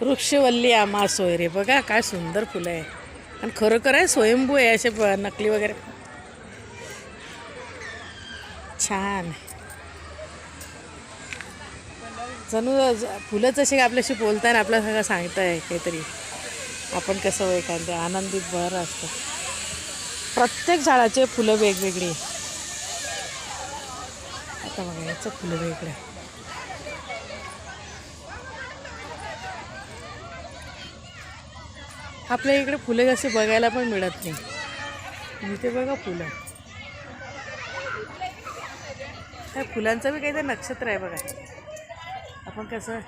वृक्षवल्ली सोय रे बघा काय सुंदर फुलं आहे आणि खरोखर आहे स्वयंभू आहे असे नकली वगैरे छान जणू फुलं फुलंच असे आपल्याशी बोलताय ना आपल्या सगळं सांगताय काहीतरी. आपण कसं एखाद्या आनंदित भर असतं. प्रत्येक झाडाचे फुलं वेगवेगळी. आता बघा याचं फुलं वेगळं आपल्या इकडे फुलं असे बघायला पण मिळत नाही. इथे बघा फुलं. त्या फुलांचं बी काहीतरी नक्षत्र आहे बघा. आपण कसं